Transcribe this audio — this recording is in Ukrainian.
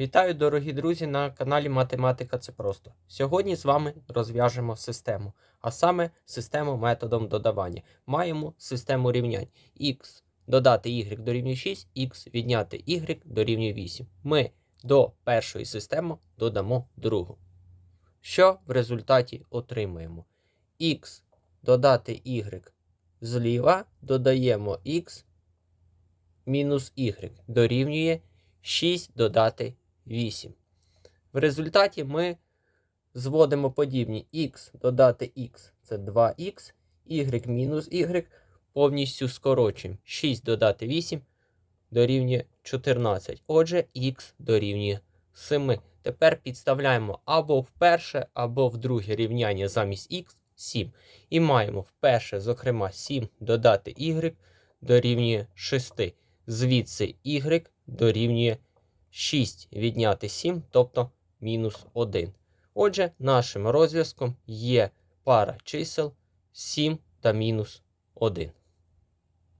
Вітаю, дорогі друзі, на каналі Математика це просто. Сьогодні з вами розв'яжемо систему, а саме систему методом додавання. Маємо систему рівнянь x додати y дорівнює 6, x відняти y дорівнює 8. Ми до першої системи додамо другу. Що в результаті отримаємо? x додати y зліва додаємо x мінус y дорівнює 6 додати 8. В результаті ми зводимо подібні x додати x це 2х, y мінус y повністю скорочуємо. 6 додати 8 дорівнює 14. Отже, х дорівнює 7. Тепер підставляємо або в перше, або в друге рівняння замість х 7. І маємо в перше, зокрема, 7 додати y дорівнює 6. Звідси y дорівнює 6 відняти 7, тобто мінус 1. Отже, нашим розв'язком є пара чисел 7 та мінус 1.